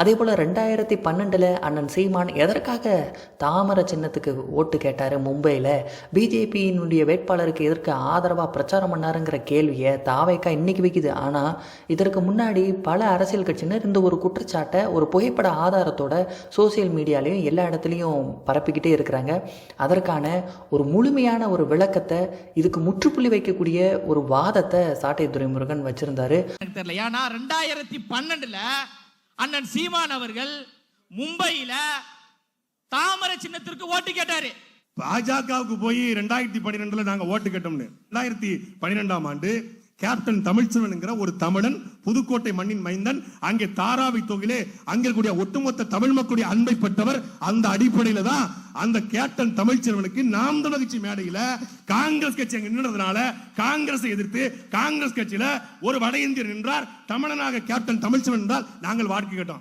அதே போல் ரெண்டாயிரத்தி பன்னெண்டில் அண்ணன் சீமான் எதற்காக தாமரை சின்னத்துக்கு ஓட்டு கேட்டார் மும்பையில்? பிஜேபியினுடைய வேட்பாளருக்கு எதற்கு ஆதரவாக பிரச்சாரம் பண்ணாருங்கிற கேள்வியை தாவைக்கா இன்னைக்கு வைக்குது. ஆனால் இதற்கு முன்னாடி பல அரசியல் கட்சியினர் இந்த ஒரு குற்றச்சாட்டை ஒரு புகைப்பட ஆதாரத்தோட சோசியல் மீடியாலையும் எல்லா இடத்துலையும் பரப்பிக்கிட்டே இருக்கிறாங்க. அதற்கான ஒரு முழுமையான ஒரு விளக்கத்தை இதுக்கு முற்றுப்புள்ளி வைக்கக்கூடிய ஒரு வாதத்தை சாட்டை துரைமுருகன் வச்சிருந்தாரு. எனக்கு தெரியல. ஏன்னா ரெண்டாயிரத்தி பன்னெண்டுல அண்ணன் சீமான் அவர்கள் மும்பையில தாமரை சின்னத்திற்கு ஓட்டு கேட்டாரு. பாஜகவுக்கு போய் ரெண்டாயிரத்தி பன்னிரெண்டுல நாங்க ஓட்டு கேட்டோம்னு. ரெண்டாயிரத்தி பன்னிரெண்டாம் ஆண்டு கேப்டன் தமிழ்ச்செல்வன்ங்கிற ஒரு தமிழன் புதுக்கோட்டை மண்ணின் மைந்தன் அங்கே தாராவி தொகையிலே அங்கே இருக்கக்கூடிய ஒட்டுமொத்த தமிழ் மக்களுடைய அன்பை பெற்றவர் அந்த அடிப்படையில தான் அந்த கேப்டன் தமிழ்ச்செல்வனுக்கு நாம் தமிழர் கட்சி மேடையில காங்கிரஸ் கட்சி அங்க நின்றதுனால காங்கிரஸை எதிர்த்து காங்கிரஸ் கட்சியில ஒரு வட இந்தியர் நின்றார். தமிழனாக கேப்டன் தமிழ்ச்செல்வன் என்றால் நாங்கள் வாழ்க்கை கேட்டோம்.